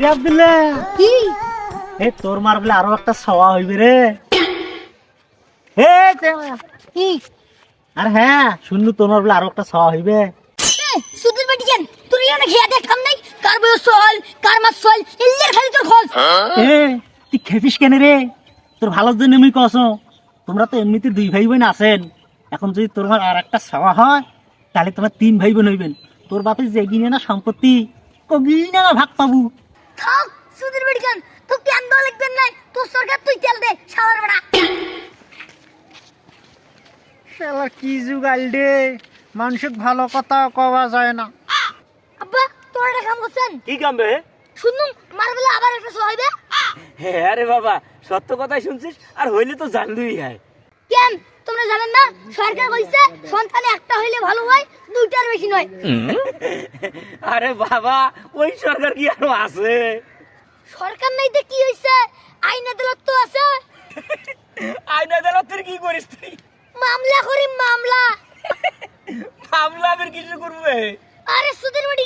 রে আব্দুল্লাহ। কি? এ তোর মার বলে আরও একটা সওয়া হইবে রে। হে কি? আর হ্যাঁ শুনলু তোমার বলে আরও একটা সওয়া হইবে। এ, বেটি কেন তুই এনে খেয়ে দেখ কাম নাই? কার বয়স সল কার মাস সল ইল্লের খালি তোর খোঁজ। এ তুই খেপিস কেন রে? তোর ভালোর জন্য আমি কস। তোমরা তো এমনিতে দুই ভাই বোন আছেন। এখন যদি তোর মার আর একটা সওয়া হয় তাহলে তোমার তিন ভাই বোন হইবেন। তোর বাপের যে গিনে না সম্পত্তি কগিনে না ভাগ পাবু। থাক সুধীর বেটি কেন তুই কেন দল লিখবেন নাই? তোর সরকার তুই তেল দে শাওয়ার বড়া। শালা কি যুগাল দে মানুষক ভালো কথা কওয়া যায় না। আব্বা তোর একটা কাম করছেন? কি কাম কামবে শুনুন মারবেলা আবার একটা সহ হইবে? হ্যাঁ রে বাবা সত্য কথাই শুনছিস আর হইলে তো জানলুই হ্যাঁ। কেন? তোমরা জানেন না সরকার কইছে সন্তান একটা হইলে ভালো হয় দুইটার বেশি নয়। আরে বাবা ওই সরকার কি আরও আছে? সরকার নাই তো কি হইছে? আইন আদালত তো আছে। আইন আদালতের কি করিস তুই? মামলা করি মামলা। মামলা আবার কিছু করবে? আরে সুধীর বেটি